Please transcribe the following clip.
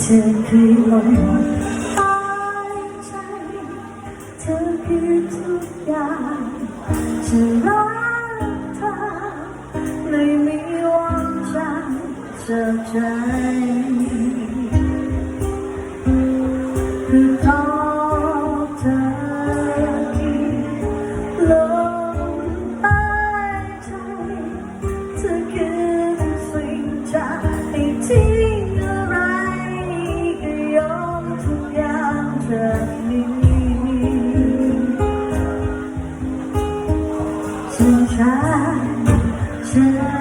เธอคือลมหายใจเธอคือทุกอย่างฉันรักเธอไม่มีวันจะจากใจคือ ฉันี้ถึงช้ฉัน